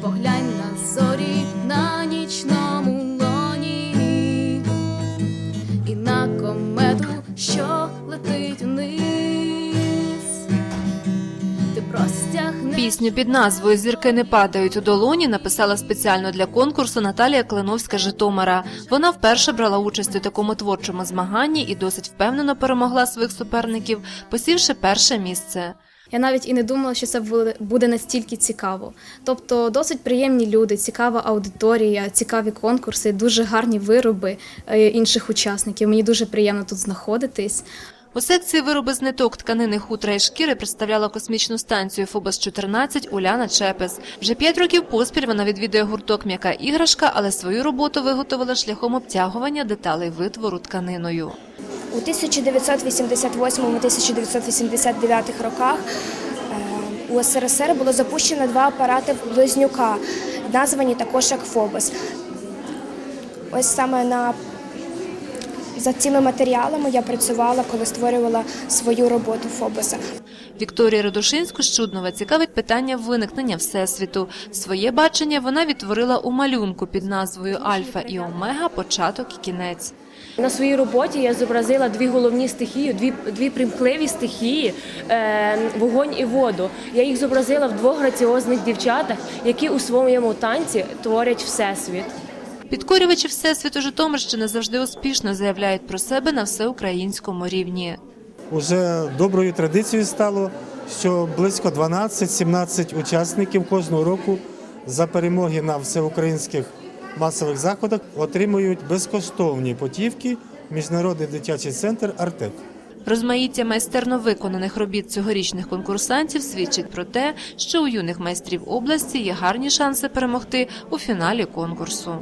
поглянь на зорі на нічному лоні і на комету, що летить вниз. Ти простягнеш Пісню під назвою Зірки не падають у долоні написала спеціально для конкурсу Наталія Клиновська Житомира. Вона вперше брала участь у такому творчому змаганні і досить впевнено перемогла своїх суперників, посівши перше місце. Я навіть і не думала, що це буде- настільки цікаво. Тобто, досить приємні люди, цікава аудиторія, цікаві конкурси, дуже гарні вироби е, інших учасників. Мені дуже приємно тут знаходитись. У секції вироби з ниток, тканини, хутра і шкіри представляла космічну станцію Фобос-14 Уляна Чепес. Вже п'ять років поспіль вона відвідує гурток м'яка іграшка, але свою роботу виготовила шляхом обтягування деталей витвору тканиною. У 1988-1989 роках е, у СРСР було запущено два апарати близнюка, названі також як Фобос. Ось саме на за цими матеріалами я працювала, коли створювала свою роботу Фобоса. Вікторія Радушинську з Чуднова цікавить питання виникнення Всесвіту. Своє бачення вона відтворила у малюнку під назвою Альфа і Омега початок і кінець. На своїй роботі я зобразила дві головні стихії, дві, дві примхливі стихії е, вогонь і воду. Я їх зобразила в двох граціозних дівчатах, які у своєму танці творять всесвіт. Підкорювачі Всесвіту Житомирщини завжди успішно заявляють про себе на всеукраїнському рівні. Уже доброю традицією стало, що близько 12-17 учасників кожного року за перемоги на всеукраїнських масових заходах отримують безкоштовні путівки в Міжнародний дитячий центр Артек. Розмаїття майстерно виконаних робіт цьогорічних конкурсантів свідчить про те, що у юних майстрів області є гарні шанси перемогти у фіналі конкурсу.